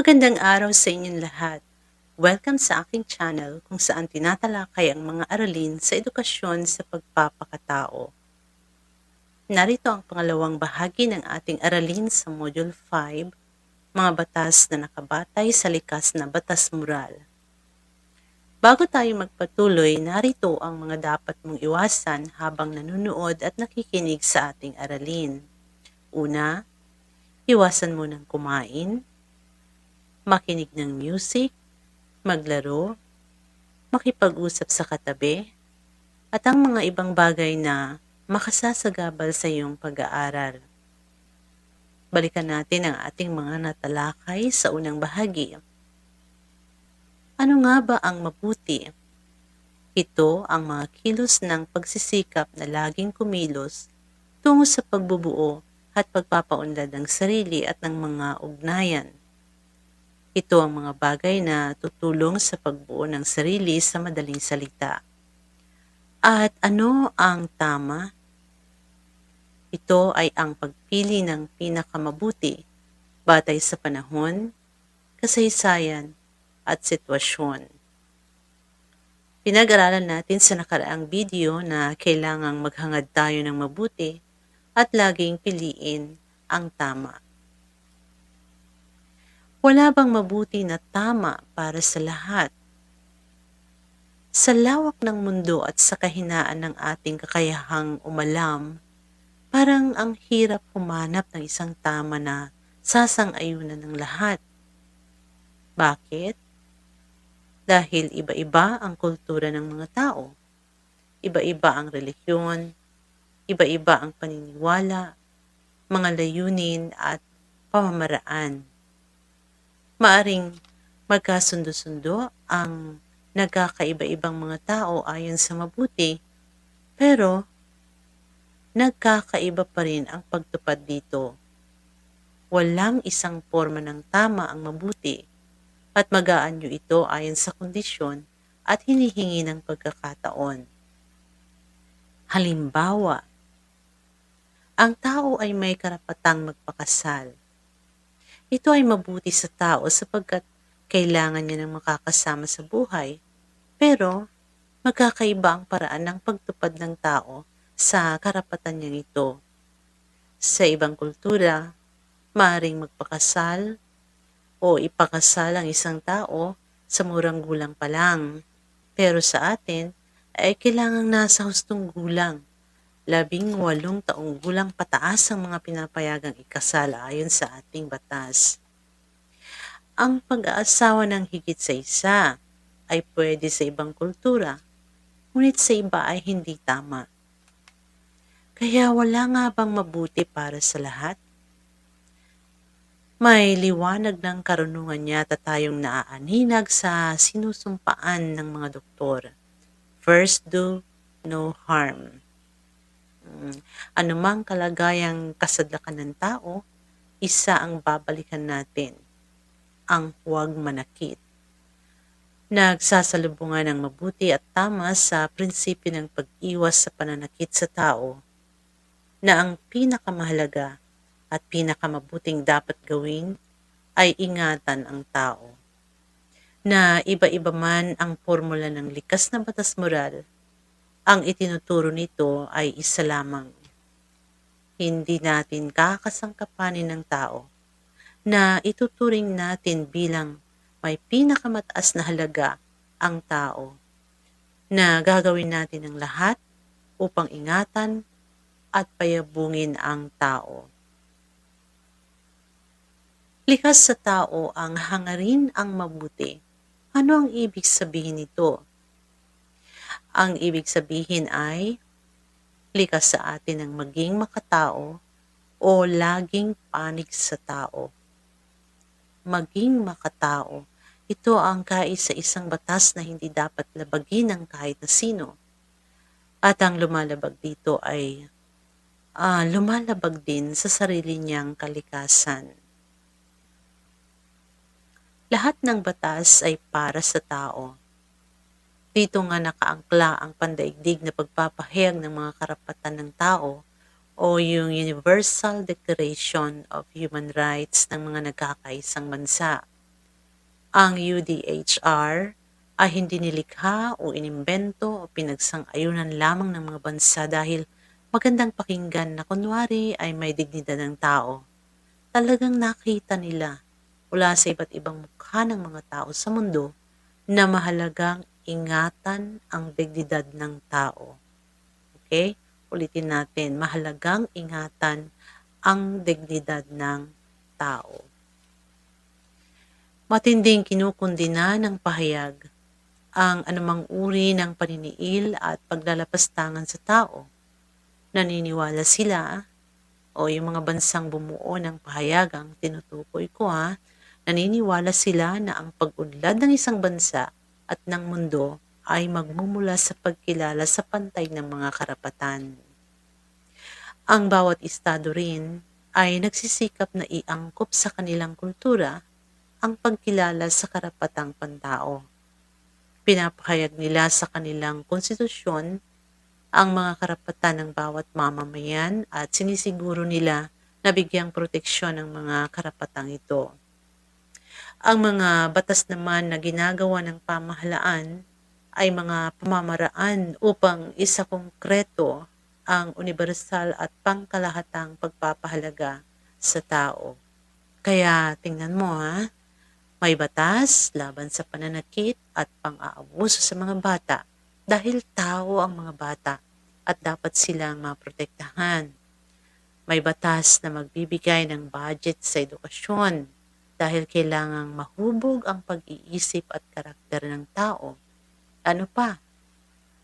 Magandang araw sa inyong lahat. Welcome sa aking channel kung saan tinatalakay ang mga aralin sa edukasyon sa pagpapakatao. Narito ang pangalawang bahagi ng ating aralin sa Module 5, mga batas na nakabatay sa likas na batas moral. Bago tayo magpatuloy, narito ang mga dapat mong iwasan habang nanonood at nakikinig sa ating aralin. Una, iwasan mo ng kumain, makinig ng music, maglaro, makipag-usap sa katabi, at ang mga ibang bagay na makasasagabal sa iyong pag-aaral. Balikan natin ang ating mga natalakay sa unang bahagi. Ano nga ba ang mabuti? Ito ang mga kilos ng pagsisikap na laging kumilos tungo sa pagbubuo at pagpapaunlad ng sarili at ng mga ugnayan. Ito ang mga bagay na tutulong sa pagbuo ng sarili sa madaling salita. At ano ang tama? Ito ay ang pagpili ng pinakamabuti batay sa panahon, kasaysayan, at sitwasyon. Pinag-aralan natin sa nakaraang video na kailangang maghangad tayo ng mabuti at laging piliin ang tama. Wala bang mabuti na tama para sa lahat? Sa lawak ng mundo at sa kahinaan ng ating kakayahang umalam, parang ang hirap humanap ng isang tama na sasang-ayunan ng lahat. Bakit? Dahil iba-iba ang kultura ng mga tao. Iba-iba ang relihiyon, iba-iba ang paniniwala, mga layunin at pamamaraan maaring magkasundo-sundo ang nagkakaiba-ibang mga tao ayon sa mabuti, pero nagkakaiba pa rin ang pagtupad dito. Walang isang forma ng tama ang mabuti at magaan nyo ito ayon sa kondisyon at hinihingi ng pagkakataon. Halimbawa, ang tao ay may karapatang magpakasal ito ay mabuti sa tao sapagkat kailangan niya ng makakasama sa buhay. Pero magkakaiba ang paraan ng pagtupad ng tao sa karapatan niya ito. Sa ibang kultura, maaring magpakasal o ipakasal ang isang tao sa murang gulang pa lang. Pero sa atin, ay kailangang nasa hustong gulang labing walong taong gulang pataas ang mga pinapayagang ikasal ayon sa ating batas. Ang pag-aasawa ng higit sa isa ay pwede sa ibang kultura, ngunit sa iba ay hindi tama. Kaya wala nga bang mabuti para sa lahat? May liwanag ng karunungan yata tayong naaaninag sa sinusumpaan ng mga doktor. First do no harm. Anumang kalagayang kasadlakan ng tao, isa ang babalikan natin, ang huwag manakit. Nagsasalubungan ng mabuti at tama sa prinsipyo ng pag-iwas sa pananakit sa tao na ang pinakamahalaga at pinakamabuting dapat gawin ay ingatan ang tao. Na iba-iba man ang formula ng likas na batas moral, ang itinuturo nito ay isa lamang. Hindi natin kakasangkapanin ng tao na ituturing natin bilang may pinakamataas na halaga ang tao na gagawin natin ang lahat upang ingatan at payabungin ang tao. Likas sa tao ang hangarin ang mabuti. Ano ang ibig sabihin nito? Ang ibig sabihin ay likas sa atin ang maging makatao o laging panig sa tao. Maging makatao, ito ang kais sa isang batas na hindi dapat labagin ng kahit na sino. At ang lumalabag dito ay uh, lumalabag din sa sarili niyang kalikasan. Lahat ng batas ay para sa tao dito nga nakaangkla ang pandaigdig na pagpapahayag ng mga karapatan ng tao o yung Universal Declaration of Human Rights ng mga nagkakaisang bansa. Ang UDHR ay hindi nilikha o inimbento o pinagsang-ayunan lamang ng mga bansa dahil magandang pakinggan na kunwari ay may dignidad ng tao. Talagang nakita nila mula sa iba't ibang mukha ng mga tao sa mundo na mahalagang ingatan ang dignidad ng tao. Okay? Ulitin natin, mahalagang ingatan ang dignidad ng tao. Matinding kinukundina ng pahayag ang anumang uri ng paniniil at paglalapastangan sa tao. Naniniwala sila o yung mga bansang bumuo ng pahayagang tinutukoy ko ha, naniniwala sila na ang pag-unlad ng isang bansa at ng mundo ay magmumula sa pagkilala sa pantay ng mga karapatan. Ang bawat estado rin ay nagsisikap na iangkop sa kanilang kultura ang pagkilala sa karapatang pantao. Pinapahayag nila sa kanilang konstitusyon ang mga karapatan ng bawat mamamayan at sinisiguro nila na bigyang proteksyon ang mga karapatang ito. Ang mga batas naman na ginagawa ng pamahalaan ay mga pamamaraan upang isa konkreto ang universal at pangkalahatang pagpapahalaga sa tao. Kaya tingnan mo ha, may batas laban sa pananakit at pang-aabuso sa mga bata dahil tao ang mga bata at dapat silang maprotektahan. May batas na magbibigay ng budget sa edukasyon dahil kailangang mahubog ang pag-iisip at karakter ng tao. Ano pa?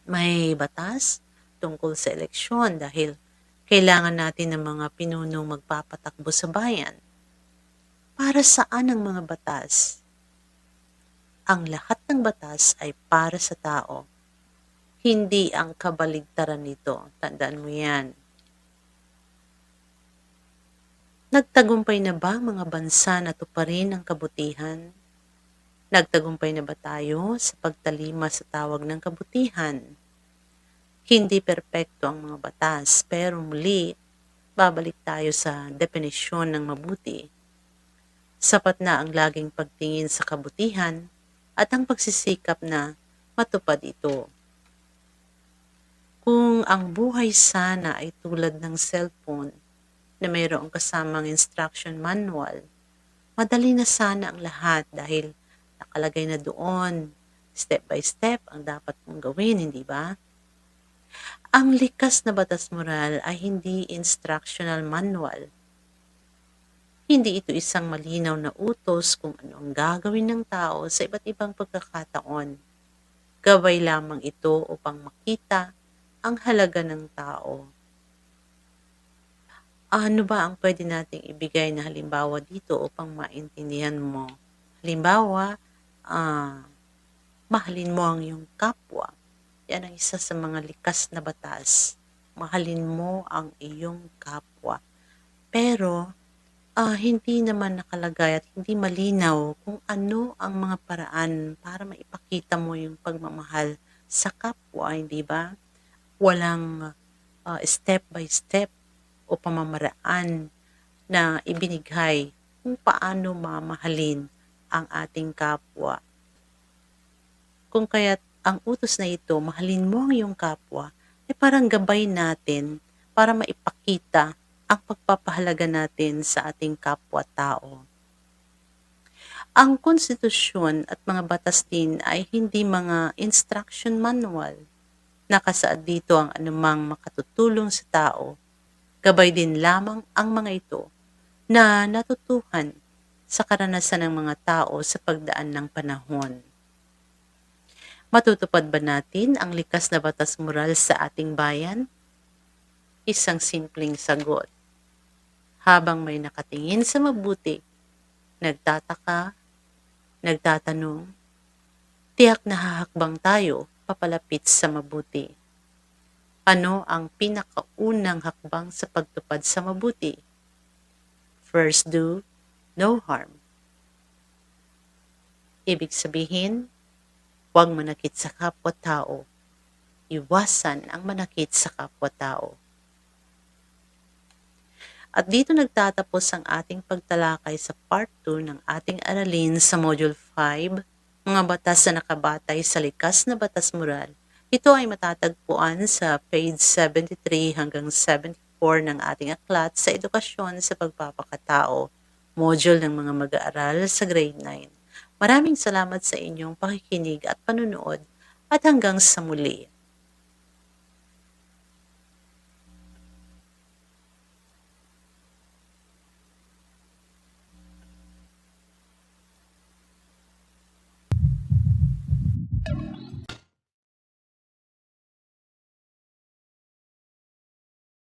May batas tungkol sa eleksyon dahil kailangan natin ng mga pinunong magpapatakbo sa bayan. Para saan ang mga batas? Ang lahat ng batas ay para sa tao, hindi ang kabaligtaran nito. Tandaan mo yan. Nagtagumpay na ba mga bansa na tuparin ang kabutihan? Nagtagumpay na ba tayo sa pagtalima sa tawag ng kabutihan? Hindi perpekto ang mga batas, pero muli, babalik tayo sa definisyon ng mabuti. Sapat na ang laging pagtingin sa kabutihan at ang pagsisikap na matupad ito. Kung ang buhay sana ay tulad ng cellphone, na mayroong kasamang instruction manual, madali na sana ang lahat dahil nakalagay na doon step by step ang dapat mong gawin, hindi ba? Ang likas na batas moral ay hindi instructional manual. Hindi ito isang malinaw na utos kung ano ang gagawin ng tao sa iba't ibang pagkakataon. Gabay lamang ito upang makita ang halaga ng tao ano ba ang pwede nating ibigay na halimbawa dito upang maintindihan mo? Halimbawa, ah, mahalin mo ang iyong kapwa. Yan ang isa sa mga likas na batas. Mahalin mo ang iyong kapwa. Pero, ah, hindi naman nakalagay at hindi malinaw kung ano ang mga paraan para maipakita mo yung pagmamahal sa kapwa, hindi ba? Walang uh, step by step o pamamaraan na ibinigay kung paano mamahalin ang ating kapwa. Kung kaya't ang utos na ito, mahalin mo ang iyong kapwa, ay parang gabay natin para maipakita ang pagpapahalaga natin sa ating kapwa-tao. Ang konstitusyon at mga batas din ay hindi mga instruction manual. Nakasaad dito ang anumang makatutulong sa tao Gabay din lamang ang mga ito na natutuhan sa karanasan ng mga tao sa pagdaan ng panahon. Matutupad ba natin ang likas na batas moral sa ating bayan? Isang simpleng sagot. Habang may nakatingin sa mabuti, nagtataka, nagtatanong, tiyak na hahakbang tayo papalapit sa mabuti. Ano ang pinakaunang hakbang sa pagtupad sa mabuti? First do, no harm. Ibig sabihin, huwag manakit sa kapwa-tao. Iwasan ang manakit sa kapwa-tao. At dito nagtatapos ang ating pagtalakay sa part 2 ng ating aralin sa Module 5, mga batas na nakabatay sa likas na batas moral. Ito ay matatagpuan sa page 73 hanggang 74 ng ating aklat sa edukasyon sa pagpapakatao, module ng mga mag-aaral sa grade 9. Maraming salamat sa inyong pakikinig at panunood at hanggang sa muli.